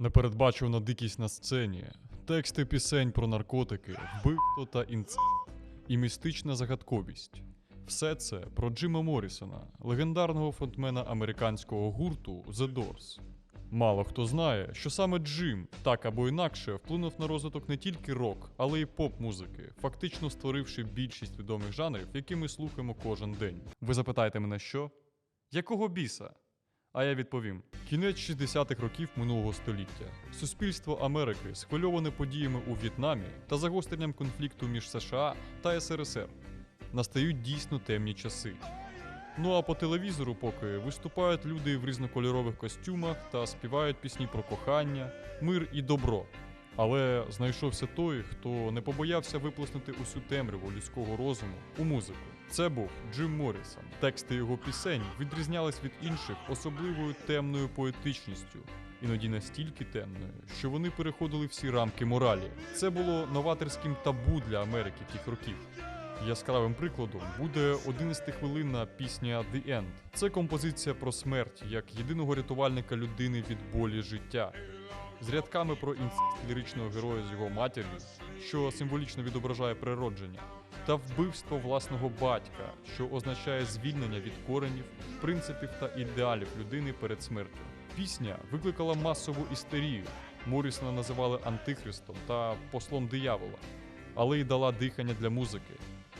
Непередбачувана дикість на сцені, тексти пісень про наркотики, вбивство та інцидент і містична загадковість. Все це про Джима Моррісона, легендарного фронтмена американського гурту The Doors. Мало хто знає, що саме Джим так або інакше вплинув на розвиток не тільки рок, але й поп-музики, фактично створивши більшість відомих жанрів, які ми слухаємо кожен день. Ви запитаєте мене, що? Якого біса? А я відповім: кінець 60-х років минулого століття. Суспільство Америки схвильоване подіями у В'єтнамі та загостренням конфлікту між США та СРСР. Настають дійсно темні часи. Ну а по телевізору поки виступають люди в різнокольорових костюмах та співають пісні про кохання, мир і добро. Але знайшовся той, хто не побоявся виплеснути усю темряву людського розуму у музику. Це був Джим Моррісон. Тексти його пісень відрізнялись від інших особливою темною поетичністю, іноді настільки темною, що вони переходили всі рамки моралі. Це було новаторським табу для Америки тих років. Яскравим прикладом буде 11-хвилинна пісня The End. Це композиція про смерть як єдиного рятувальника людини від болі життя. З рядками про інцест ліричного героя з його матір'ю, що символічно відображає природження, та вбивство власного батька, що означає звільнення від коренів, принципів та ідеалів людини перед смертю. Пісня викликала масову істерію. Морісона називали антихристом та послом диявола, але й дала дихання для музики,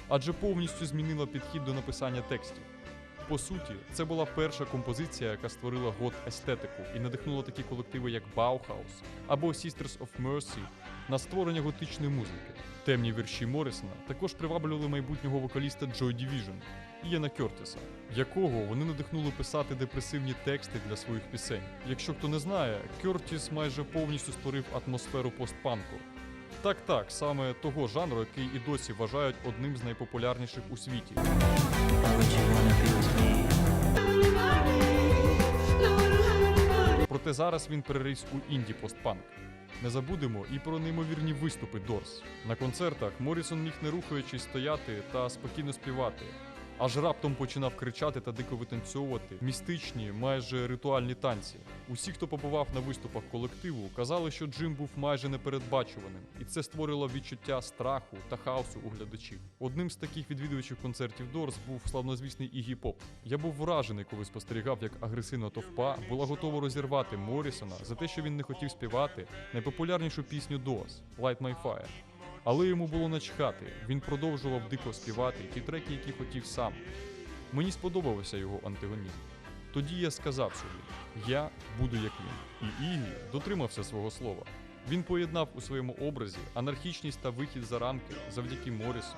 адже повністю змінила підхід до написання текстів. По суті, це була перша композиція, яка створила гот естетику і надихнула такі колективи, як Bauhaus або Sisters of Mercy на створення готичної музики. Темні вірші Моррісона також приваблювали майбутнього вокаліста Joy Division Ієна Кертіса, якого вони надихнули писати депресивні тексти для своїх пісень. Якщо хто не знає, Кертіс майже повністю створив атмосферу постпанку. Так, так, саме того жанру, який і досі вважають одним з найпопулярніших у світі. Проте зараз він переріс у інді постпанк. Не забудемо і про неймовірні виступи Дорс. На концертах Морісон міг не рухаючись стояти та спокійно співати. Аж раптом починав кричати та дико витанцьовувати містичні, майже ритуальні танці. Усі, хто побував на виступах колективу, казали, що Джим був майже непередбачуваним, і це створило відчуття страху та хаосу у глядачів. Одним з таких відвідувачів концертів Дорс був славнозвісний Ігі Поп. Я був вражений, коли спостерігав, як агресивна товпа була готова розірвати Морісона за те, що він не хотів співати найпопулярнішу пісню Дорс «Light My Fire». Але йому було начхати, він продовжував дико співати ті треки, які хотів сам. Мені сподобався його антигонізм. Тоді я сказав собі: я буду як він. І Ігі дотримався свого слова. Він поєднав у своєму образі анархічність та вихід за рамки завдяки Морісу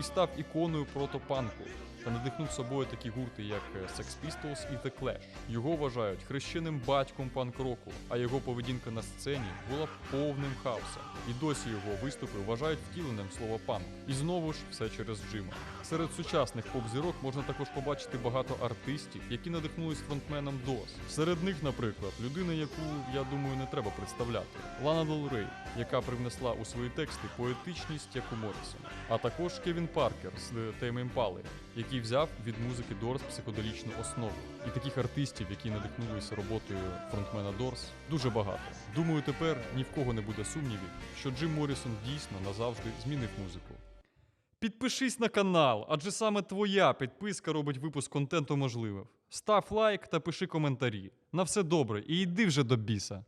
і став іконою протопанку та надихнув собою такі гурти, як Sex Pistols і The Clash. Його вважають хрещеним батьком панк-року, а його поведінка на сцені була повним хаосом. І досі його виступи вважають втіленням слова панк. І знову ж все через Джима. Серед сучасних поп-зірок можна також побачити багато артистів, які надихнулись фронтменом DOS. Серед них, наприклад, людина, яку я думаю не треба представляти, Лана Дел Рей, яка привнесла у свої тексти поетичність, як у Моррісона. А також Кевін Паркер з Tame Impala, який взяв від музики Дорс психоделічну основу. І таких артистів, які надихнулися роботою фронтмена Дорс, дуже багато. Думаю, тепер ні в кого не буде сумнівів, що Джим Моррісон дійсно назавжди змінив музику. Підпишись на канал, адже саме твоя підписка робить випуск контенту можливим. Став лайк та пиши коментарі. На все добре і йди вже до біса.